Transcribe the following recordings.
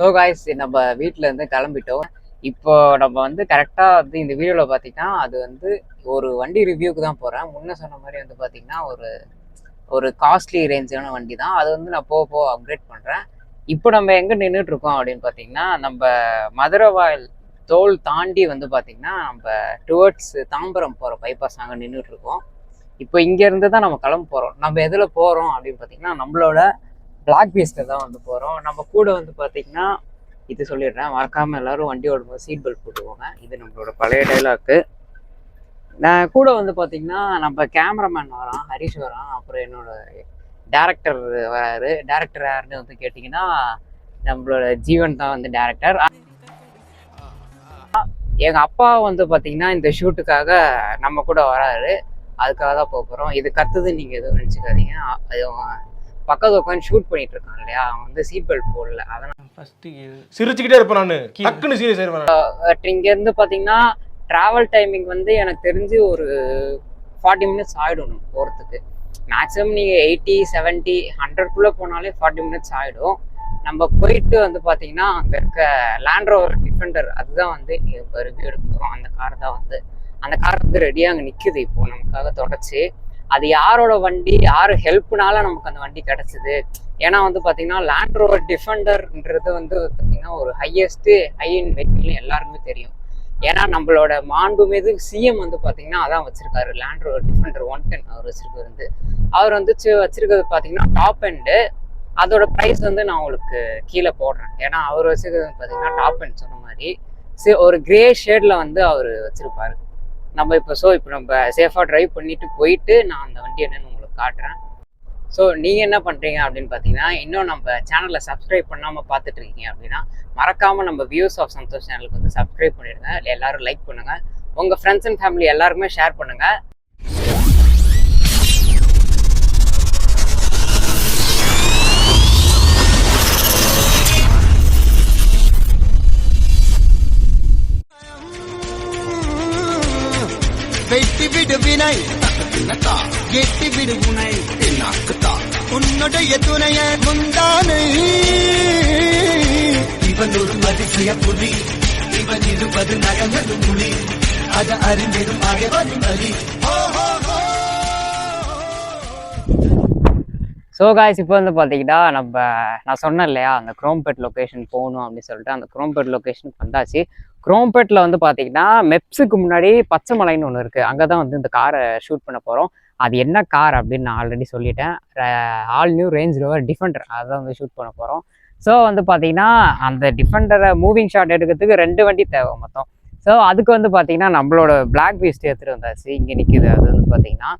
So guys நம்ம வீட்டில் இருந்து கிளம்பிட்டோம். இப்போ நம்ம வந்து கரெக்டாக வந்து இந்த வீடியோவில் பார்த்தீங்கன்னா அது வந்து ஒரு வண்டி ரிவ்யூக்கு தான் போகிறேன் முன்ன சொன்ன மாதிரி வந்து பார்த்தீங்கன்னா ஒரு ஒரு காஸ்ட்லி ரேஞ்சான வண்டி தான். அது வந்து நான் போக போக அப்கிரேட் பண்ணுறேன் இப்போ நம்ம எங்கே நின்றுட்டுருக்கோம் அப்படின்னு பார்த்தீங்கன்னா நம்ம மதுரவாயல் தோல் தாண்டி வந்து பார்த்திங்கன்னா நம்ம டுவர்ட்ஸ் தாம்பரம் போகிற பைபாஸ் நாங்கள் நின்றுட்டு இருக்கோம். இப்போ இங்கேருந்து தான் நம்ம கிளம்ப போகிறோம் நம்ம எதில் போகிறோம் அப்படின்னு பார்த்தீங்கன்னா நம்மளோட பிளாக் பீஸ்டில் தான் வந்து போகிறோம் நம்ம கூட வந்து பார்த்தீங்கன்னா இது சொல்லிடுறேன் மறக்காமல் எல்லாரும் வண்டி ஓடும்போது சீட் பெல்ட் போட்டுக்கோங்க. இது நம்மளோட பழைய டைலாக்கு நான் கூட வந்து பார்த்தீங்கன்னா நம்ம கேமராமேன் வரான் ஹரிஷ் வரான். அப்புறம் என்னோட டேரக்டர் வராரு. டேரக்டர் யாருன்னு வந்து கேட்டிங்கன்னா நம்மளோட ஜீவன் தான் வந்து டேரக்டர் எங்கள் அப்பா வந்து பார்த்திங்கன்னா இந்த ஷூட்டுக்காக நம்ம கூட வராரு. அதுக்காக தான் போக போகிறோம் இது கத்துது நீங்கள் எதுவும் நினச்சிக்காதீங்க. அது பக்கத்து உட்காந்து ஷூட் பண்ணிட்டு இருக்கான் இல்லையா? அவன் வந்து சீட் பெல்ட் போடல. அதனால ஃபர்ஸ்ட் சிரிச்சுக்கிட்டே இருப்பேன் நான். டக்குன்னு சீரியஸ் ஆயிருவேன் பட் இங்கேருந்து பார்த்தீங்கன்னா ட்ராவல் டைமிங் வந்து எனக்கு தெரிஞ்சு ஒரு ஃபார்ட்டி மினிட்ஸ் ஆகிடும் போகிறதுக்கு மேக்ஸிமம் நீங்கள் எயிட்டி செவன்ட்டி ஹண்ட்ரட்குள்ளே போனாலே ஃபார்ட்டி மினிட்ஸ் ஆகிடும் நம்ம போயிட்டு வந்து பார்த்தீங்கன்னா அங்கே இருக்க லேண்ட் ரோவர் டிஃபெண்டர் அதுதான் வந்து இப்போ ரிவ்யூ எடுக்க போகிறோம் அந்த கார் தான் வந்து அந்த கார் வந்து ரெடியாக அங்கே நிற்குது இப்போ. நமக்காக தொடச்சி. அது யாரோட வண்டி யார் ஹெல்ப்னால நமக்கு அந்த வண்டி கிடச்சிது? ஏன்னா வந்து பார்த்தீங்கன்னா லேண்ட் ரோவர் டிஃபெண்டர்ன்றது வந்து பார்த்தீங்கன்னா ஒரு ஹையஸ்ட்டு ஹை இன் வெஹிக்கிள்னு எல்லாருக்குமே தெரியும். ஏன்னா நம்மளோட மாண்பு மீது சிஎம் வந்து பார்த்தீங்கன்னா அதான் வச்சிருக்காரு. Land Rover Defender one ten அவர் வச்சிருக்கிறது வந்து. அவர் வந்து சி- வச்சிருக்கிறது பார்த்தீங்கன்னா டாப் எண்டு அதோட ப்ரைஸ் வந்து நான் உங்களுக்கு கீழே போடுறேன். ஏன்னா அவர் வச்சுருக்கிறது பார்த்தீங்கன்னா டாப் எண்ட் சொன்ன மாதிரி. சி ஒரு கிரே ஷேடில் வந்து அவர் வச்சுருப்பாரு. நம்ம இப்போ ஸோ இப்போ நம்ம சேஃபாக ட்ரைவ் பண்ணிட்டு போயிட்டு நான் அந்த வண்டி என்னன்னு உங்களுக்கு காட்டுறேன். ஸோ நீங்கள் என்ன பண்ணுறீங்க அப்படின்னு பார்த்தீங்கன்னா இன்னும் நம்ம சேனலை சப்ஸ்கிரைப் பண்ணாமல் பார்த்துட்டு இருக்கீங்க அப்படின்னா மறக்காமல் நம்ம வியூஸ் ஆஃப் சந்தோஷ் சேனலுக்கு வந்து சப்ஸ்கிரைப் பண்ணிடுங்க. எல்லோரும் லைக் பண்ணுங்கள் உங்கள் ஃப்ரெண்ட்ஸ் அண்ட் ஃபேமிலி எல்லாருக்குமே ஷேர் பண்ணுங்கள் வெட்டி விடு வினை. எட்டி விடு உனை. உன்னுடைய துணைய முந்தானை இவன் ஒரு அதிசய புலி. இவன் இருபது நகங்களும் புலி. அத அறிந்திடும் அகவன் வழி ஸோ காய்ஸ் இப்போ வந்து பார்த்தீங்கன்னா நம்ம நான் சொன்னேன் இல்லையா அந்த குரோம்பேட் லொக்கேஷன் போகணும் அப்படின்னு சொல்லிட்டு அந்த குரோம்பேட் லொக்கேஷனுக்கு வந்தாச்சு. குரோம்பேட்டில் வந்து பார்த்தீங்கன்னா மெப்ஸுக்கு முன்னாடி பச்சை மலைன்னு ஒன்று இருக்குது அங்கே தான் வந்து இந்த காரை ஷூட் பண்ண போகிறோம் அது என்ன கார் அப்படின்னு நான் ஆல்ரெடி சொல்லிட்டேன். All new Range Rover Defender அதான் வந்து ஷூட் பண்ண போகிறோம் ஸோ வந்து பார்த்தீங்கன்னா அந்த டிஃபெண்டரை மூவிங் ஷாட் எடுக்கிறதுக்கு ரெண்டு வண்டி தேவை மொத்தம். ஸோ அதுக்கு வந்து பார்த்தீங்கன்னா நம்மளோட பிளாக் பீஸ்ட் எடுத்துகிட்டு வந்தாச்சு. இங்கே நிற்கிது அது வந்து பார்த்தீங்கன்னா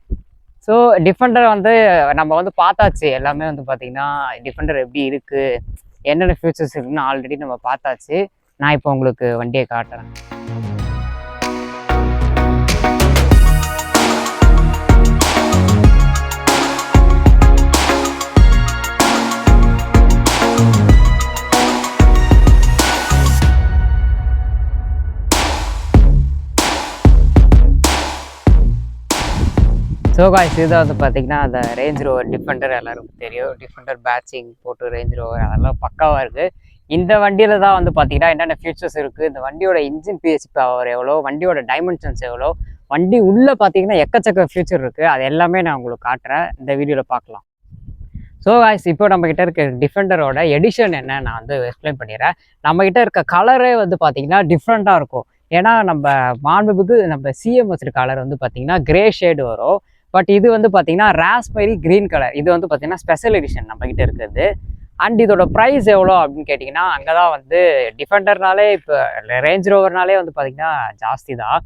ஸோ டிஃபெண்டர் வந்து நம்ம வந்து பார்த்தாச்சு. எல்லாமே வந்து பார்த்தீங்கன்னா டிஃபெண்டர் எப்படி இருக்குது என்னென்ன ஃபியூச்சர்ஸ் இருக்குன்னு ஆல்ரெடி நம்ம பார்த்தாச்சு. நான் இப்போ உங்களுக்கு வண்டியை காட்டுறேன். ஸோ காய்ஸ் இது வந்து பார்த்தீங்கன்னா அந்த ரேஞ்ச் ரோவர் டிஃபெண்டர் எல்லாருக்கும் தெரியும். டிஃபெண்டர் பேட்சிங் போட்டு ரேஞ்ச் ரோவர் அதெல்லாம் பக்காவாக இருக்குது இந்த வண்டியில் தான் வந்து பார்த்தீங்கன்னா என்னென்ன ஃபியூச்சர்ஸ் இருக்குது இந்த வண்டியோட இன்ஜின் பிஎஸ்சி பவர் எவ்வளோ? வண்டியோட டைமென்ஷன்ஸ் எவ்வளோ? வண்டி உள்ளே பார்த்தீங்கன்னா எக்கச்சக்க ஃபியூச்சர் இருக்குது அது எல்லாமே நான் உங்களுக்கு காட்டுறேன். இந்த வீடியோவில் பார்க்கலாம். ஸோ காய்ஸ் இப்போ நம்ம இருக்க டிஃபெண்டரோட எடிஷன் என்ன நான் வந்து எக்ஸ்பிளைன் பண்ணிடுறேன். நம்மக்கிட்ட இருக்க கலரே வந்து பார்த்தீங்கன்னா டிஃப்ரெண்ட்டாக இருக்கும். ஏன்னா நம்ம மாண்புக்கு நம்ம சிஎம் வச்சுருக்க கலர் வந்து பார்த்தீங்கன்னா கிரே ஷேடு வரும். பட் இது வந்து பார்த்தீங்கன்னா ராஸ்பெரி க்ரீன் கலர் இது வந்து பார்த்தீங்கன்னா ஸ்பெஷல் எடிஷன் நம்மக்கிட்ட இருக்கிறது. அண்ட் இதோட ப்ரைஸ் எவ்வளோ அப்படின்னு கேட்டிங்கன்னா அங்கே தான் வந்து டிஃபெண்டர்னாலே இப்போ ரேஞ்ச் ரோவர்னாலே வந்து பார்த்திங்கன்னா ஜாஸ்தி தான்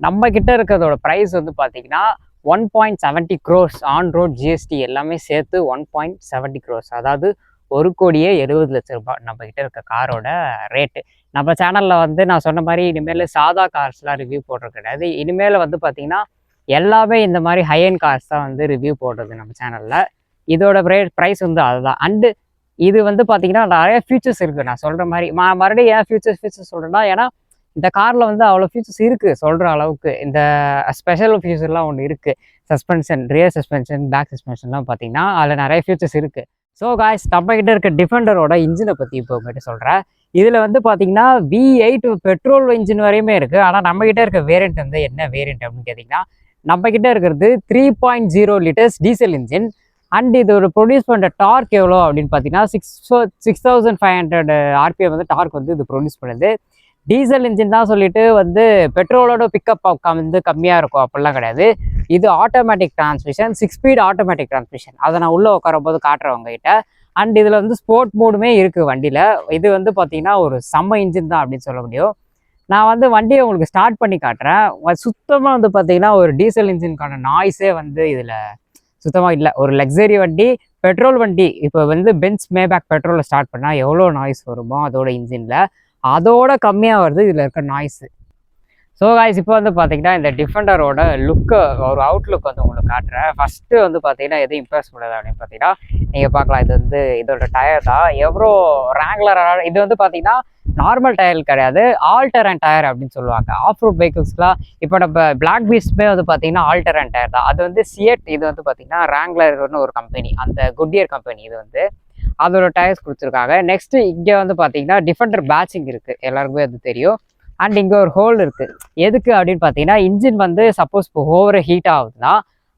நம்ம கிட்ட இருக்கிறதோட ப்ரைஸ் வந்து பார்த்திங்கன்னா one point seventy crores on road GST எல்லாமே சேர்த்து ஒன் பாயிண்ட் செவன்ட்டி க்ரோஸ் அதாவது ஒரு கோடியே எழுபது லட்ச ரூபாய் நம்ம கிட்ட இருக்க காரோட ரேட்டு நம்ம சேனலில் வந்து நான் சொன்ன மாதிரி இனிமேல் சாதா கார்ஸ்லாம் ரிவ்யூ போடுறது கிடையாது. இனிமேல் வந்து பார்த்திங்கன்னா எல்லாமே இந்த மாதிரி ஹையன் கார்ஸ் தான் வந்து ரிவ்யூ போடுறது நம்ம சேனலில் இதோட ரேட் ப்ரைஸ் வந்து அதுதான். அண்டு இது வந்து பார்த்தீங்கன்னா நிறைய ஃபியூச்சர்ஸ் இருக்குது நான் சொல்கிற மாதிரி ம மறுபடியும் ஏன் ஃபியூச்சர்ஸ் ஃபியூச்சர்ஸ் சொல்கிறேன்னா ஏன்னா இந்த காரில் வந்து அவ்வளோ ஃபியூச்சர்ஸ் இருக்குது சொல்கிற அளவுக்கு. இந்த ஸ்பெஷல் ஃபியூச்சர்லாம் ஒன்று இருக்குது சஸ்பென்ஷன் ரியர் சஸ்பென்ஷன் பேக் சஸ்பென்ஷன்லாம் பார்த்தீங்கன்னா அதில் நிறைய ஃபியூச்சர்ஸ் இருக்குது ஸோ காய்ஸ் நம்ம கிட்ட இருக்க டிஃபெண்டரோட இன்ஜினை பற்றி இப்போ உங்கள்கிட்ட சொல்கிறேன் இதில் வந்து பார்த்தீங்கன்னா வி எயிட் பெட்ரோல் இன்ஜின் வரையுமே இருக்குது ஆனால் நம்மக்கிட்ட இருக்க வேரியண்ட் வந்து என்ன வேரியண்ட் அப்படின்னு கேட்டிங்கன்னா நம்ம இருக்கிறது three point zero litres diesel engine and இது ஒரு ப்ரொடியூஸ் பண்ணுற டார்க் எவ்வளோ அப்படின்னு பார்த்தீங்கன்னா six six thousand five hundred RPM வந்து டார்க் வந்து இது ப்ரொடியூஸ் பண்ணுது. டீசல் இன்ஜின் தான் சொல்லிட்டு வந்து பெட்ரோலோட பிக்கப் வந்து கம்மியாக இருக்கும் அப்படிலாம் கிடையாது. இது automatic transmission six speed automatic transmission அதை நான் உள்ளே உட்காரும்போது காட்டுறவங்க கிட்ட அண்ட் இதில் வந்து ஸ்போர்ட் மூடுமே இருக்குது வண்டியில். இது வந்து பார்த்தீங்கன்னா ஒரு செம்ம இன்ஜின் தான் அப்படின்னு சொல்ல முடியும். நான் வந்து வண்டியை உங்களுக்கு ஸ்டார்ட் பண்ணி காட்டுறேன். சுத்தமாக வந்து பார்த்திங்கன்னா ஒரு டீசல் இன்ஜினுக்கான நாய்ஸே வந்து இதில் சுத்தமாக இல்லை. ஒரு லக்ஸரி வண்டி பெட்ரோல் வண்டி. இப்போ வந்து பென்ஸ் மேபேக் பெட்ரோலில் ஸ்டார்ட் பண்ணால் எவ்வளோ நாய்ஸ் வருமோ அதோட இன்ஜினில் அதோட கம்மியாக வருது. இதில் இருக்க நாய்ஸு ஸோ காய்ஸ் இப்போ வந்து பார்த்தீங்கன்னா இந்த டிஃபெண்டரோட லுக்கு ஒரு அவுட்லுக் வந்து உங்களுக்கு காட்டுறேன். ஃபஸ்ட்டு வந்து பார்த்தீங்கன்னா எது இம்ப்ரெஸ் பண்ணுது அப்படின்னு பார்த்தீங்கன்னா நீங்கள் பார்க்கலாம் இது வந்து இதோட டயர் தான். எவ்வளோ ரேங்குலராக இது வந்து பார்த்தீங்கன்னா நார்மல் டயர் கிடையாது. ஆல்டர் அண்ட் டயர் அப்படின்னு சொல்லுவாங்க. ஆஃப் ரோட் வெஹிக்கிள்ஸ்லாம் இப்போ நம்ம பிளாக் பீஸ்ட்மே வந்து பார்த்தீங்கன்னா அண்ட் டயர் தான். அது வந்து சியட் இது வந்து பார்த்தீங்கன்னா ரேங்லர்னு ஒரு கம்பெனி அந்த குட்டியர் கம்பெனி இது வந்து. அதோட டயர்ஸ் கொடுத்துருக்காங்க. நெக்ஸ்ட்டு இங்கே வந்து பார்த்தீங்கன்னா டிஃபெண்டர் பேட்சிங் இருக்குது எல்லாருக்குமே அது தெரியும். அண்ட் இங்கே ஒரு ஹோல் இருக்குது எதுக்கு அப்படின்னு பார்த்தீங்கன்னா இன்ஜின் வந்து சப்போஸ் இப்போ ஓவர் ஹீட் ஆகுதுன்னா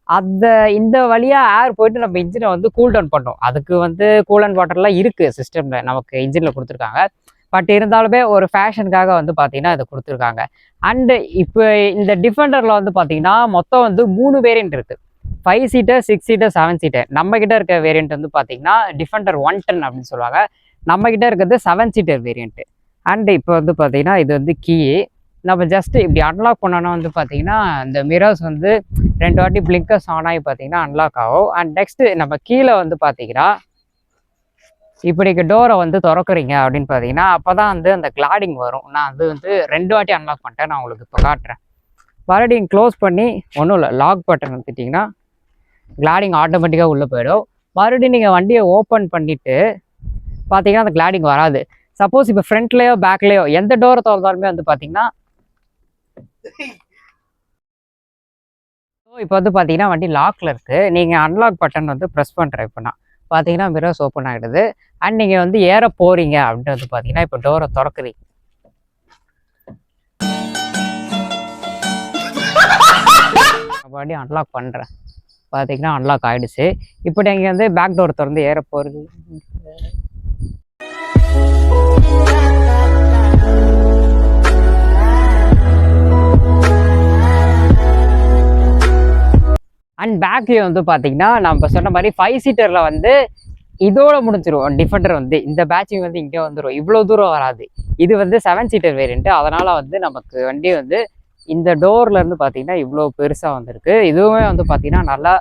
அந்த இந்த வழியாக ஏர் போயிட்டு நம்ம இன்ஜினை வந்து கூல் டவுன் பண்ணோம் அதுக்கு வந்து கூல் அண்ட் வாட்டர்லாம் இருக்குது சிஸ்டமில் நமக்கு இன்ஜினில் கொடுத்துருக்காங்க. பட் இருந்தாலுமே ஒரு ஃபேஷனுக்காக வந்து பார்த்தீங்கன்னா இதை கொடுத்துருக்காங்க. அண்டு இப்போ இந்த டிஃபெண்டரில் வந்து பார்த்தீங்கன்னா மொத்தம் வந்து மூணு வேரியன்ட் இருக்குது five seater six seater seven seater நம்மக்கிட்ட இருக்க வேரியண்ட் வந்து பார்த்தீங்கன்னா டிஃபெண்டர் ஒன் டென் அப்படின்னு சொல்லுவாங்க. நம்மக்கிட்ட இருக்கிறது செவன் சீட்டர் வேரியண்ட்டு அண்ட் இப்போ வந்து பார்த்திங்கன்னா இது வந்து கீ நம்ம ஜஸ்ட்டு இப்படி அன்லாக் பண்ணோன்னா வந்து பார்த்தீங்கன்னா இந்த மிரர்ஸ் வந்து ரெண்டு வாட்டி பிளிங்கர்ஸ் ஆன் ஆகி பார்த்தீங்கன்னா அன்லாக் ஆகும். அண்ட் நெக்ஸ்ட்டு நம்ம கீழே வந்து பார்த்தீங்கன்னா இப்படி டோரை வந்து திறக்குறீங்க அப்படின்னு பார்த்தீங்கன்னா அப்போ தான் வந்து அந்த கிளாடிங் வரும். நான் அது வந்து ரெண்டு வாட்டி அன்லாக் பண்ணிட்டேன். நான் உங்களுக்கு இப்போ காட்டுறேன். மறுபடியும் க்ளோஸ் பண்ணி ஒன்றும் இல்லை லாக் பட்டன் எடுத்துட்டிங்கன்னா கிளாடிங் ஆட்டோமேட்டிக்காக உள்ளே போயிடும். மறுபடியும் நீங்கள் வண்டியை ஓப்பன் பண்ணிவிட்டு பார்த்தீங்கன்னா அந்த கிளாடிங் வராது. சப்போஸ் இப்போ ஃப்ரண்ட்லேயோ பேக்லேயோ எந்த டோரை திறந்தாலுமே வந்து பார்த்தீங்கன்னா ஸோ இப்போ வந்து பார்த்தீங்கன்னா வண்டி லாக்கில் இருக்குது நீங்கள் அன்லாக் பட்டன் வந்து ப்ரெஸ் பண்ணுறேன் இப்போ நான் பார்த்தீங்கன்னா மிரர்ஸ் ஓப்பன் ஆகிடுது அண்ட் நீங்கள் வந்து ஏற போகிறீங்க அப்படின்ட்டு வந்து பார்த்தீங்கன்னா இப்போ டோரை திறக்குறீங்க. வண்டி அன்லாக் பண்ணுறேன் பார்த்தீங்கன்னா அன்லாக் ஆகிடுச்சு இப்போ நீங்கள் வந்து பேக் டோர் திறந்து ஏற போகிறது அண்ட் பேக்லேயே வந்து பார்த்தீங்கன்னா நம்ம சொன்ன மாதிரி ஃபைவ் சீட்டரில் வந்து இதோட முடிஞ்சிரும். டிஃபெண்டர் வந்து இந்த பேட்சிங் வந்து இங்கே வந்துடும் இவ்வளோ தூரம் வராது. இது வந்து செவன் சீட்டர் வேரியண்ட்டு அதனால் வந்து நமக்கு வண்டி வந்து இந்த டோர்ல இருந்து பார்த்தீங்கன்னா இவ்வளோ பெருசாக வந்திருக்கு. இதுவுமே வந்து பார்த்தீங்கன்னா நல்லா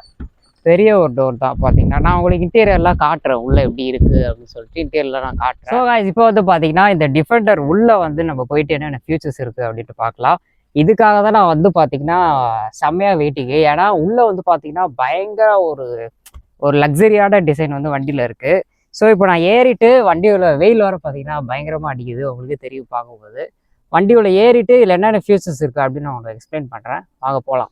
பெரிய ஒரு டோர் தான் பார்த்தீங்கன்னா நான் உங்களுக்கு இன்டீரியர்லாம் காட்டுறேன். உள்ளே எப்படி இருக்குது அப்படின்னு சொல்லிட்டு இன்டீரியரில் நான் காட்டுறேன். ஸோ இப்போ வந்து பார்த்தீங்கன்னா இந்த டிஃபெண்டர் உள்ளே வந்து நம்ம போயிட்டு என்னென்ன ஃபியூச்சர்ஸ் இருக்குது அப்படின்ட்டு பார்க்கலாம் இதுக்காக தான் நான் வந்து பார்த்தீங்கன்னா செம்மையாக வெயிட்டிங்கு ஏன்னா உள்ளே வந்து பார்த்தீங்கன்னா பயங்கர ஒரு ஒரு லக்ஸரியான டிசைன் வந்து வண்டியில் இருக்குது ஸோ இப்போ நான் ஏறிட்டு வண்டியோட வெயில் வர பார்த்தீங்கன்னா பயங்கரமாக அடிக்குது. உங்களுக்கு தெரியும் பார்க்கும்போது. வண்டியோட ஏறிட்டு இதில் என்னென்ன ஃபியூச்சர்ஸ் இருக்குது அப்படின்னு நான் உங்களுக்கு எக்ஸ்பிளைன் பண்ணுறேன் வாங்க போகலாம்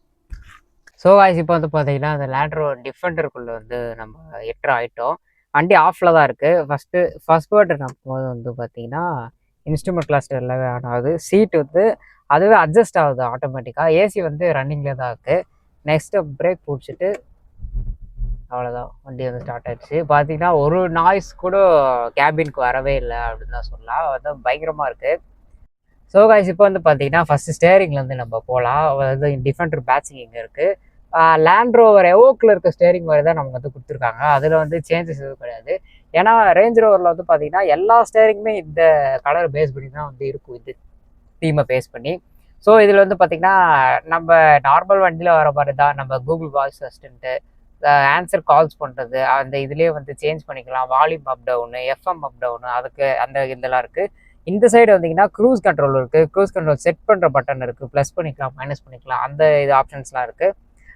ஸோ காய்ஸ் இப்போ வந்து பார்த்தீங்கன்னா அந்த லேண்ட்ரோ டிஃபெண்டருக்குள்ளே வந்து நம்ம எட்டர் ஆகிட்டோம் வண்டி ஆஃபில் தான் இருக்குது ஃபஸ்ட்டு ஃபஸ்ட் பர்ட் போது வந்து பார்த்தீங்கன்னா இன்ஸ்ட்ருமெண்ட் கிளாஸ்டர் எல்லாமே ஆன் ஆகுது சீட் வந்து அதுவே அட்ஜஸ்ட் ஆகுது ஆட்டோமேட்டிக்காக ஏசி வந்து ரன்னிங்கில் தான் இருக்குது நெக்ஸ்ட்டு பிரேக் பிடிச்சிட்டு அவ்வளோதான் வண்டி வந்து ஸ்டார்ட் ஆகிடுச்சு பார்த்தீங்கன்னா ஒரு நாய்ஸ் கூட கேபினுக்கு வரவே இல்லை அப்படின்னு தான் சொல்லலாம். வந்து பயங்கரமாக இருக்குது ஸோ காய்ஸ் இப்போ வந்து பார்த்தீங்கன்னா ஃபஸ்ட்டு ஸ்டேரிங்லேருந்து நம்ம போகலாம் அதாவது டிஃபெண்டர் பேட்சிங் இங்கே இருக்குது லேண்ட் ரோவர் எவோக்கில் இருக்க ஸ்டேரிங் மாதிரி தான் நமக்கு வந்து கொடுத்துருக்காங்க. அதில் வந்து சேஞ்சஸ் எதுவும் கிடையாது. ஏன்னா ரேஞ்ச் ரோவரில் வந்து பார்த்தீங்கன்னா எல்லா ஸ்டேரிங்குமே இந்த கலர் பேஸ் பண்ணி தான் வந்து இருக்கும் இது. தீமை பேஸ் பண்ணி. ஸோ இதில் வந்து பார்த்திங்கன்னா நம்ம நார்மல் வண்டியில் வர மாதிரி தான் நம்ம Google voice assistant answer calls பண்ணுறது அந்த இதுலேயே வந்து சேஞ்ச் பண்ணிக்கலாம். Volume up down FM up down அதுக்கு அந்த இதெல்லாம் இருக்குது இந்த சைடு வந்தீங்கன்னா க்ரூஸ் கண்ட்ரோல் இருக்குது க்ரூஸ் கண்ட்ரோல் செட் பண்ணுற பட்டன் இருக்குது ப்ளஸ் பண்ணிக்கலாம் மைனஸ் பண்ணிக்கலாம். அந்த இது ஆப்ஷன்ஸ்லாம் இருக்குது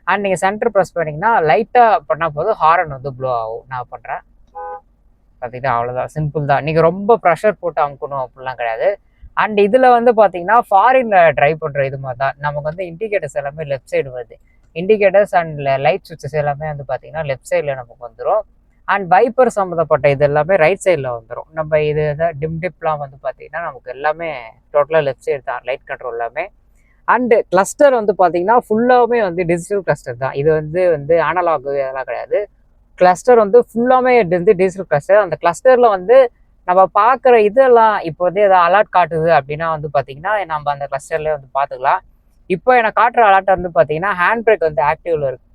அண்ட் நீங்கள் சென்டர் ப்ரெஸ் பண்ணிங்கன்னா லைட்டாக பண்ணால் போதும். ஹாரன் வந்து ப்ளோ ஆகும். நான் பண்ணுறேன் பார்த்தீங்கன்னா அவ்வளோதான் சிம்பிள் தான். நீங்கள் ரொம்ப ப்ரெஷர் போட்டு அமுக்கணும் அப்படிலாம் கிடையாது. அண்ட் இதில் வந்து பார்த்தீங்கன்னா ஃபாரினில் ட்ரை பண்ணுற இது மாதிரி தான். நமக்கு வந்து இண்டிகேட்டர்ஸ் எல்லாமே லெஃப்ட் சைடு வருது. இண்டிகேட்டர்ஸ் அண்ட் லைட் சுவிச்சஸ் எல்லாமே வந்து பார்த்தீங்கன்னா லெஃப்ட் சைடில் நமக்கு வந்துடும் அண்ட் வைப்பர் சம்மந்தப்பட்ட இது எல்லாமே ரைட் சைடில் வந்துடும் நம்ம இது டிம் டிப்லாம் வந்து பார்த்தீங்கன்னா நமக்கு எல்லாமே டோட்டலாக லெஃப்ட் சைடு தான் லைட் கண்ட்ரோல் எல்லாமே. அண்டு கிளஸ்டர் வந்து பார்த்தீங்கன்னா ஃபுல்லாகவே வந்து டிஜிட்டல் கிளஸ்டர் தான். இது வந்து வந்து அனலாக் இதெல்லாம் கிடையாது. கிளஸ்டர் வந்து ஃபுல்லாமே வந்து டிஜிட்டல் கிளஸ்டர் அந்த கிளஸ்டரில் வந்து நம்ம பார்க்குற இதெல்லாம் இப்போ வந்து எதாவது அலர்ட் காட்டுது அப்படின்னா வந்து பார்த்தீங்கன்னா நம்ம அந்த கிளஸ்டர்லேயே வந்து பார்த்துக்கலாம். இப்போ எனக்கு காட்டுற அலர்ட் வந்து பார்த்தீங்கன்னா ஹேண்ட் பிரேக் வந்து ஆக்டிவில் இருக்குது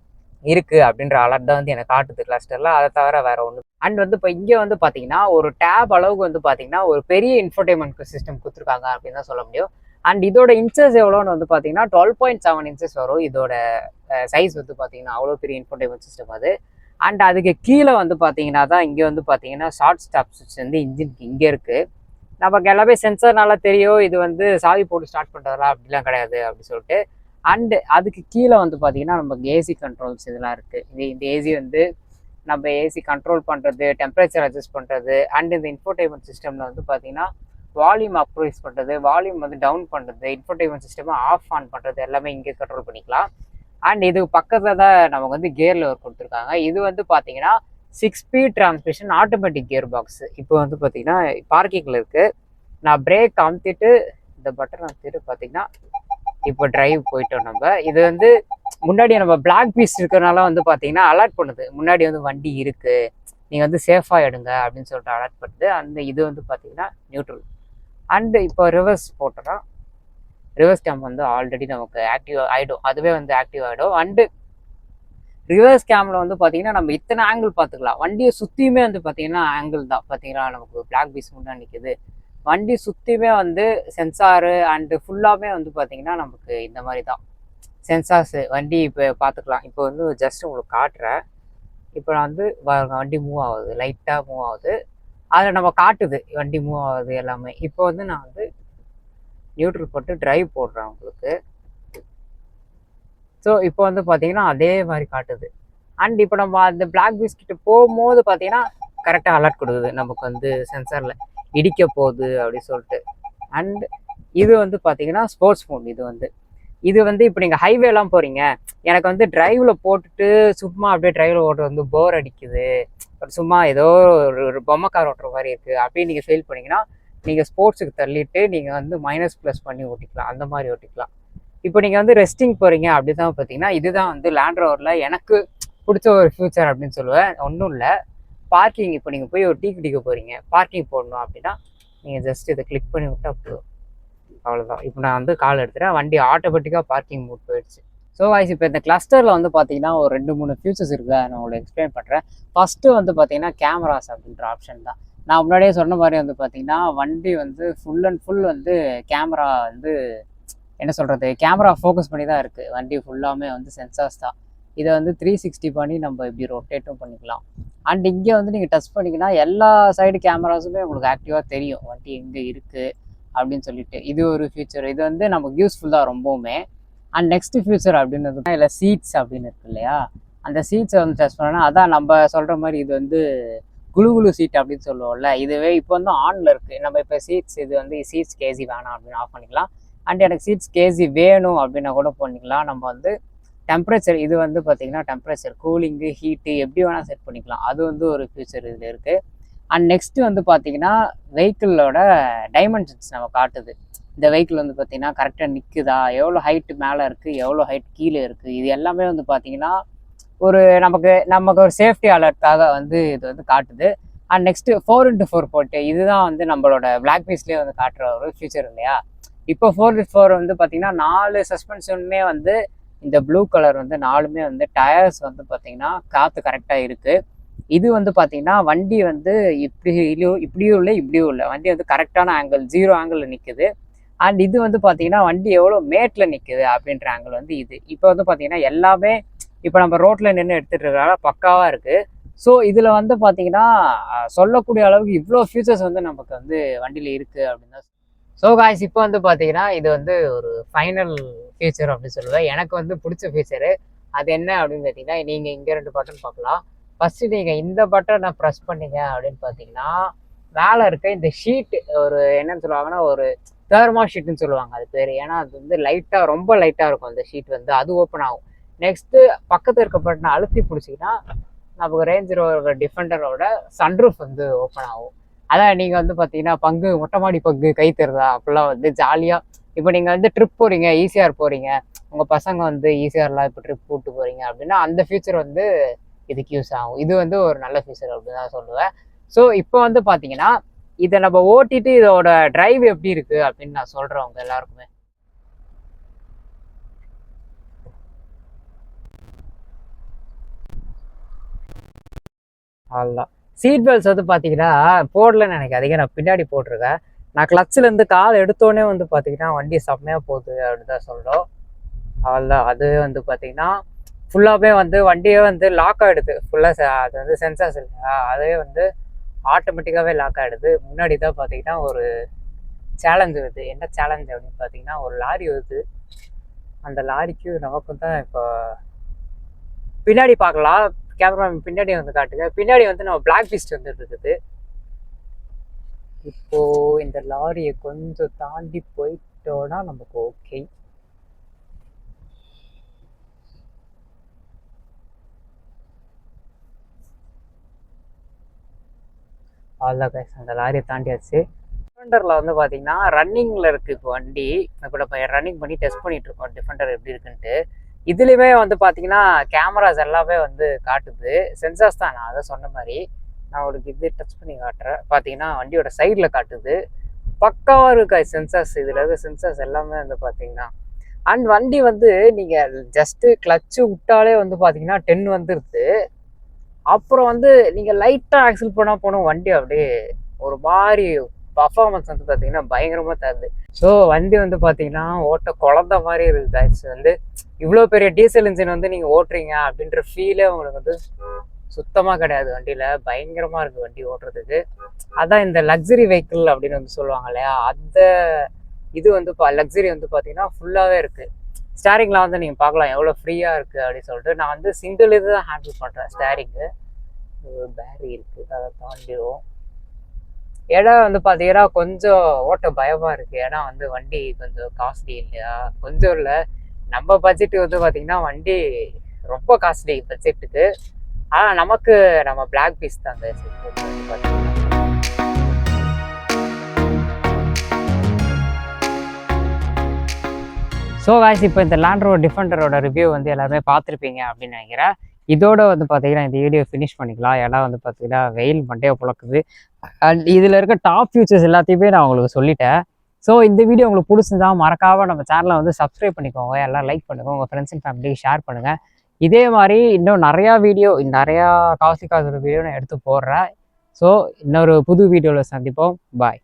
இருக்குது அப்படின்ற அலர்ட் தான் வந்து எனக்கு காட்டுது கிளஸ்டரில் அதை தவிர வேற ஒன்று அண்ட் வந்து இப்போ இங்கே வந்து பார்த்தீங்கன்னா ஒரு டேப் அளவுக்கு வந்து பார்த்தீங்கன்னா ஒரு பெரிய இன்ஃபர்டைன்மெண்ட் சிஸ்டம் கொடுத்துருக்காங்க அப்படின்னு தான் சொல்ல முடியும். அண்ட் இதோட இன்ச்சஸ் எவ்வளோன்னு வந்து பார்த்தீங்கன்னா டுவெல் பாயிண்ட் செவன் இன்ச்சஸ் வரும். இதோட சைஸ் வந்து பார்த்தீங்கன்னா அவ்வளோ பெரிய இன்ஃபர்டைன்மெண்ட் சிஸ்டம் அது. அண்ட் அதுக்கு கீழே வந்து பார்த்தீங்கன்னா தான் இங்கே வந்து பார்த்தீங்கன்னா ஷார்ட் ஸ்டாப் சுவிட்ச் வந்து இன்ஜினுக்கு இங்கே இருக்குது நமக்கு எல்லாமே சென்சர்னால தெரியும். இது வந்து சாவி போட்டு ஸ்டார்ட் பண்ணுறதெல்லாம் அப்படிலாம் கிடையாது அப்படி சொல்லிட்டு. அண்டு அதுக்கு கீழே வந்து பார்த்தீங்கன்னா நமக்கு ஏசி கண்ட்ரோல்ஸ் இதெல்லாம் இருக்குது இது இந்த ஏசி வந்து நம்ம ஏசி கண்ட்ரோல் பண்ணுறது டெம்பரேச்சர் அட்ஜஸ்ட் பண்ணுறது அண்ட் இந்த இன்ஃபோர்டைன்மெண்ட் சிஸ்டமில் வந்து பார்த்தீங்கன்னா வால்யூம் அப்ரைஸ் பண்ணுறது வால்யூம் வந்து டவுன் பண்ணுறது இன்ஃபோர்டைன்மெண்ட் சிஸ்டமை ஆஃப் ஆன் பண்ணுறது எல்லாமே இங்கே கண்ட்ரோல் பண்ணிக்கலாம். அண்ட் இது பக்கத்தில் தான் நமக்கு வந்து கியரில் ஒரு கொடுத்துருக்காங்க. இது வந்து பார்த்தீங்கன்னா six speed transmission automatic gear box இப்போ வந்து பார்த்தீங்கன்னா பார்க்கிங்கில் இருக்குது நான் பிரேக் அமுத்திட்டு இந்த பட்டன் அமுத்திட்டு பார்த்தீங்கன்னா இப்போ டிரைவ் போயிட்டோம் நம்ம. இது வந்து முன்னாடி நம்ம பிளாக் பீஸ் இருக்கிறனால வந்து பார்த்தீங்கன்னா அலர்ட் பண்ணுது. முன்னாடி வந்து வண்டி இருக்குது நீங்கள் வந்து சேஃபாக எடுங்க அப்படின்னு சொல்லிட்டு அலர்ட் பண்ணுது. அந்த இது வந்து பார்த்தீங்கன்னா நியூட்ரல் அண்டு இப்போ ரிவர்ஸ் போட்டோன்னா ரிவர்ஸ் கேம் வந்து ஆல்ரெடி நமக்கு ஆக்டிவ் ஆகிடும் அதுவே வந்து ஆக்டிவ் ஆகிடும் அண்டு ரிவர்ஸ் கேமில் வந்து பார்த்தீங்கன்னா நம்ம இத்தனை ஆங்கிள் பார்த்துக்கலாம். வண்டியை சுற்றியுமே வந்து பார்த்தீங்கன்னா ஆங்கிள் தான். பார்த்தீங்கன்னா நமக்கு பிளாக் பீஸ் முன்னாடி நிற்கிது வண்டி சுற்றியுமே வந்து சென்சாரு அண்டு ஃபுல்லாமே வந்து பார்த்திங்கன்னா நமக்கு இந்த மாதிரி தான் சென்சார்ஸு வண்டி இப்போ பார்த்துக்கலாம் இப்போ வந்து ஜஸ்ட் உங்களுக்கு காட்டுறேன். இப்போ நான் வந்து வ- வண்டி மூவ் ஆகுது. லைட்டாக மூவ் ஆகுது. அதில் நம்ம காட்டுது வண்டி மூவ் ஆகுது எல்லாமே. இப்போ வந்து நான் வந்து நியூட்ரல் போட்டு ட்ரைவ் போடுறேன் உங்களுக்கு. ஸோ இப்போ வந்து பார்த்தீங்கன்னா அதே மாதிரி காட்டுது. அண்ட் இப்போ நம்ம அந்த பிளாக் பீஸ் போகும்போது பார்த்தீங்கன்னா கரெக்டாக அலர்ட் கொடுக்குது நமக்கு வந்து சென்சாரில் இடிக்க போகுது அப்படி சொல்லிட்டு. அண்ட் இது வந்து பார்த்தீங்கன்னா ஸ்போர்ட்ஸ் ஃபோன் இது வந்து. இது வந்து இப்போ நீங்கள் ஹைவேலாம் போகிறீங்க எனக்கு வந்து டிரைவில் போட்டுட்டு சும்மா அப்படியே டிரைவில் ஓட்டுறது வந்து போர் அடிக்குது. சும்மா ஏதோ ஒரு ஒரு பொம்மை கார் ஓட்டுற மாதிரி இருக்குது அப்படின்னு நீங்கள் ஃபீல் பண்ணிங்கன்னா நீங்கள் ஸ்போர்ட்ஸுக்கு தள்ளிட்டு நீங்கள் வந்து மைனஸ் ப்ளஸ் பண்ணி ஓட்டிக்கலாம். அந்த மாதிரி ஓட்டிக்கலாம். இப்போ நீங்கள் வந்து ரெஸ்டிங் போகிறீங்க அப்படி தான் பார்த்தீங்கன்னா இதுதான் வந்து லேண்ட் ரோவரில் எனக்கு பிடிச்ச ஒரு ஃபியூச்சர் அப்படின்னு சொல்லுவேன். ஒன்றும் இல்லை. பார்க்கிங் இப்போ நீங்கள் போய் ஒரு டீ குடிக்க போகிறீங்க பார்க்கிங் போடணும் அப்படின்னா நீங்கள் ஜஸ்ட் இதை கிளிக் பண்ணி விட்டா போதும். அவ்வளோதான் இப்போ நான் வந்து கால் எடுத்துகிறேன் வண்டி ஆட்டோமேட்டிக்காக பார்க்கிங் மூட் போயிடுச்சு. ஸோ வாய்ஸ் இப்போ இந்த கிளஸ்டரில் வந்து பார்த்தீங்கன்னா ஒரு ரெண்டு மூணு ஃபியூச்சர்ஸ் இருக்குது? நான் உங்களுக்கு எக்ஸ்பிளைன் பண்ணுறேன் ஃபஸ்ட்டு வந்து பார்த்தீங்கன்னா கேமராஸ் அப்படின்ற ஆப்ஷன் தான். நான் முன்னாடியே சொன்ன மாதிரி வந்து பார்த்தீங்கன்னா வண்டி வந்து ஃபுல் அண்ட் ஃபுல் வந்து கேமரா வந்து என்ன சொல்கிறது கேமரா ஃபோக்கஸ் பண்ணி தான் இருக்குது வண்டி ஃபுல்லாமே வந்து சென்சார்ஸ் தான். இதை வந்து த்ரீ சிக்ஸ்டி பண்ணி நம்ம இப்படி ரொட்டேட்டும் பண்ணிக்கலாம். அண்ட் இங்கே வந்து நீங்கள் டச் பண்ணிங்கன்னா எல்லா சைடு கேமராஸுமே உங்களுக்கு ஆக்டிவாக தெரியும். வண்டி எங்கே இருக்குது அப்படின்னு சொல்லிட்டு. இது ஒரு ஃபியூச்சர் இது வந்து நமக்கு யூஸ்ஃபுல் தான் ரொம்பவுமே. அண்ட் நெக்ஸ்ட் ஃபியூச்சர் அப்படின்னு இல்லை சீட்ஸ் அப்படின்னு இருக்கு இல்லையா? அந்த சீட்ஸை வந்து டச் பண்ணோன்னா அதான் நம்ம சொல்கிற மாதிரி இது வந்து குழு குழு சீட் அப்படின்னு சொல்லுவோம்ல. இதுவே இப்போ வந்து ஆனில் இருக்குது நம்ம இப்போ சீட்ஸ் இது வந்து சீட்ஸ் கேசி வேணாம் அப்படின்னு ஆஃப் பண்ணிக்கலாம். அண்ட் எனக்கு சீட்ஸ் கேசி வேணும் அப்படின்னா கூட பண்ணிக்கலாம். நம்ம வந்து டெம்பரேச்சர் இது வந்து பார்த்தீங்கன்னா டெம்பரேச்சர் கூலிங்கு ஹீட்டு எப்படி வேணால் செட் பண்ணிக்கலாம். அது வந்து ஒரு ஃபியூச்சர் இதில் இருக்குது அண்ட் நெக்ஸ்ட் வந்து பார்த்தீங்கன்னா வெஹிக்கிளோட டைமென்ஷன்ஸ் நம்ம காட்டுது. இந்த வெஹிக்கிள் வந்து பார்த்தீங்கன்னா கரெக்டாக நிற்குதா எவ்வளோ ஹைட்டு மேலே இருக்குது எவ்வளோ ஹைட் கீழே இருக்குது இது எல்லாமே வந்து பார்த்திங்கன்னா ஒரு நமக்கு நமக்கு ஒரு சேஃப்டி அலர்ட்காக வந்து இது வந்து காட்டுது. And next four into four போட்டு இதுதான் வந்து நம்மளோட பிளாக் பீஸ்லேயே வந்து காட்டுற ஒரு ஃபியூச்சர் இல்லையா? இப்போ ஃபோர் இன்ட்டு ஃபோர் வந்து பார்த்திங்கன்னா நாலு சஸ்பென்ஷனுமே வந்து இந்த ப்ளூ கலர் வந்து நாலுமே வந்து டயர்ஸ் வந்து பார்த்தீங்கன்னா காற்று கரெக்டாக இருக்குது இது வந்து பார்த்திங்கன்னா வண்டி வந்து இப்படி இப்படியும் இல்லை இப்படியும் இல்லை. வண்டி வந்து கரெக்டான ஆங்கிள் ஜீரோ ஆங்கிளில் நிற்குது அண்ட் இது வந்து பார்த்தீங்கன்னா வண்டி எவ்வளோ மேட்டில் நிற்குது அப்படின்ற ஆங்கிள் வந்து இது. இப்போ வந்து பார்த்தீங்கன்னா எல்லாமே இப்போ நம்ம ரோட்டில் நின்று எடுத்துகிட்டு இருக்கிறால பக்காவாக இருக்குது ஸோ இதில் வந்து பார்த்திங்கன்னா சொல்லக்கூடிய அளவுக்கு இவ்வளோ ஃபியூச்சர்ஸ் வந்து நமக்கு வந்து வண்டியில் இருக்குது அப்படின்னு தான் ஸோ காய்ஸ் இப்போ வந்து பார்த்தீங்கன்னா இது வந்து ஒரு ஃபைனல் ஃபீச்சர் அப்படின்னு சொல்லுவேன். எனக்கு வந்து பிடிச்ச ஃபீச்சரு அது என்ன அப்படின்னு பார்த்தீங்கன்னா நீங்கள் இங்கே ரெண்டு பட்டன் பார்க்கலாம். ஃபஸ்ட்டு நீங்கள் இந்த பட்டனை ப்ரெஸ் பண்ணீங்க அப்படின்னு பார்த்தீங்கன்னா மேலே இருக்க இந்த ஷீட் ஒரு என்னன்னு சொல்லுவாங்கன்னா ஒரு தேர்மா ஷீட்னு சொல்லுவாங்க. அது பேர். ஏன்னா அது வந்து லைட்டாக ரொம்ப லைட்டாக இருக்கும் அந்த ஷீட் வந்து. அது ஓப்பன் ஆகும். நெக்ஸ்ட்டு பக்கத்தில் இருக்க பட்டனை அழுத்தி பிடிச்சிங்கன்னா நமக்கு ரேஞ்ச் ரோவர் டிஃபெண்டரோட சன்ரூஃப் வந்து ஓப்பன் ஆகும். அதான் நீங்கள் வந்து பார்த்தீங்கன்னா பங்கு மொட்டைமாடி பங்கு கை தருதா அப்படிலாம் வந்து ஜாலியாக இப்போ நீங்கள் வந்து ட்ரிப் போகிறீங்க ஈஸியார் போகிறீங்க உங்கள் பசங்க வந்து ஈஸியார்லாம் இப்போ ட்ரிப் கூப்பிட்டு போகிறீங்க அப்படின்னா அந்த ஃபியூச்சர் வந்து இதுக்கு யூஸ் ஆகும். இது வந்து ஒரு நல்ல ஃபியூச்சர் அப்படின்னு தான் சொல்லுவேன். ஸோ இப்போ வந்து பார்த்தீங்கன்னா இதை நம்ம ஓட்டிட்டு இதோட டிரைவ் எப்படி இருக்குது அப்படின்னு நான் சொல்கிறேன் அவங்க எல்லாருக்குமே. அவ்வளோதான் சீட் பெல்ட்ஸ் வந்து பார்த்தீங்கன்னா போடலன்னு எனக்கு அதிகம் நான் பின்னாடி போட்டிருக்கேன். நான் கிளச்சிலேருந்து கால் எடுத்தோடனே வந்து பார்த்தீங்கன்னா வண்டி செம்மையாக போகுது அப்படின்னு தான் சொல்கிறோம் அவ்வளோதான் அது வந்து பார்த்தீங்கன்னா ஃபுல்லாகவே வந்து வண்டியே வந்து லாக் ஆகிடுது ஃபுல்லாக அது வந்து சென்சார்ஸ் இல்லையா? அதே வந்து ஆட்டோமேட்டிக்காகவே லாக் ஆகிடுது முன்னாடி தான் பார்த்தீங்கன்னா ஒரு சேலஞ்சு வருது. என்ன சேலஞ்சு அப்படின்னு பார்த்தீங்கன்னா ஒரு லாரி வருது. அந்த லாரிக்கு நமக்கும் தான் இப்போ பின்னாடி பார்க்கலாம். கேமரா பின்னாடி வந்து காட்டுங்க. பின்னாடி வந்து நம்ம பிளாக் பீஸ்ட் வந்துட்டு இருக்குது. இப்போ இந்த லாரியை கொஞ்சம் தாண்டி போயிட்டோன்னா நமக்கு ஓகே அவ்வளோதான் guys அந்த லாரியை தாண்டியாச்சு. டிஃபெண்டரில் வந்து பார்த்தீங்கன்னா ரன்னிங்கில் இருக்குது இப்போ வண்டி. இப்போ நம்ம ரன்னிங் பண்ணி டெஸ்ட் பண்ணிகிட்ருக்கோம் டிஃபெண்டர் எப்படி இருக்குன்ட்டு. இதுலேயுமே வந்து பார்த்தீங்கன்னா கேமராஸ் எல்லாமே வந்து காட்டுது. சென்சார்ஸ் தான் நான் அதை சொன்ன மாதிரி. நான் உங்களுக்கு இது டச் பண்ணி காட்டுறேன். பார்த்தீங்கன்னா வண்டியோட சைடில் காட்டுது. பக்காவாக இருக்கா சென்சார்ஸ் இதில் இருக்க சென்சார்ஸ் எல்லாமே வந்து பார்த்தீங்கன்னா அண்ட் வண்டி வந்து நீங்கள் ஜஸ்ட்டு கிளச்சு விட்டாலே வந்து பார்த்தீங்கன்னா டென் வந்துடுது அப்புறம் வந்து நீங்கள் லைட்டாக ஆக்சில் பண்ணால் போனோம் வண்டி அப்படியே ஒரு மாதிரி பர்ஃபார்மன்ஸ் வந்து பார்த்தீங்கன்னா பயங்கரமாக தருது. ஸோ வண்டி வந்து பார்த்தீங்கன்னா ஓட்ட குழந்த மாதிரி இருக்குது guys. வந்து இவ்வளோ பெரிய டீசல் இன்ஜின் வந்து நீங்கள் ஓட்டுறீங்க அப்படின்ற ஃபீலே உங்களுக்கு வந்து சுத்தமாக கிடையாது வண்டியில். பயங்கரமாக இருக்குது வண்டி ஓட்டுறதுக்கு. அதான் இந்த லக்ஸரி வெஹிக்கிள் அப்படின்னு வந்து சொல்லுவாங்க இல்லையா? அந்த இது வந்து பா லக்ஸரி வந்து பார்த்தீங்கன்னா ஃபுல்லாகவே இருக்குது ஸ்டேரிங்லாம் வந்து நீங்கள் பார்க்கலாம் எவ்வளோ ஃப்ரீயாக இருக்குது அப்படின்னு சொல்லிட்டு. நான் வந்து சிங்கிள் இது தான் ஹேண்டில் பண்ணுறேன் ஸ்டேரிங்கு பேரி இருக்குது அதை தாண்டிடுவோம். இடம் வந்து பார்த்தீங்கன்னா கொஞ்சம் ஓட்ட பயமாக இருக்குது ஏன்னா வந்து வண்டி கொஞ்சம் காஸ்ட்லி இல்லையா? கொஞ்சம் இல்லை. நம்ம பட்ஜெட் வந்து பார்த்திங்கன்னா வண்டி ரொம்ப காஸ்ட்லி பட்ஜெட்டுக்கு ஆனால் நமக்கு நம்ம பிளாக் பீஸ் தான் அந்த பார்த்தீங்கன்னா ஸோ வாய்ஸ் இப்போ இந்த லேண்ட் ரோட் டிஃபெண்டரோட ரிவ்யூ வந்து எல்லாருமே பார்த்துருப்பீங்க அப்படின்னு நினைக்கிறேன். இதோட வந்து பார்த்தீங்கன்னா இந்த வீடியோ ஃபினிஷ் பண்ணிக்கலாம். ஏன்னா வந்து பார்த்தீங்கன்னா வெயில் மண்டையை புழக்குது. அண்ட் இதில் இருக்க டாப் ஃபியூச்சர்ஸ் எல்லாத்தையுமே நான் உங்களுக்கு சொல்லிட்டேன். ஸோ இந்த வீடியோ உங்களுக்கு பிடிச்சிருந்தா மறக்காம நம்ம சேனலை வந்து சப்ஸ்கிரைப் பண்ணிக்கோங்க. எல்லாம் லைக் பண்ணுங்கள் உங்கள் ஃப்ரெண்ட்ஸ் அண்ட் ஃபேமிலிக்கு ஷேர் பண்ணுங்கள் இதே மாதிரி இன்னும் நிறையா வீடியோ நிறையா காசு காசு வீடியோ நான் எடுத்து போடுறேன். ஸோ இன்னொரு புது வீடியோவில் சந்திப்போம். பாய்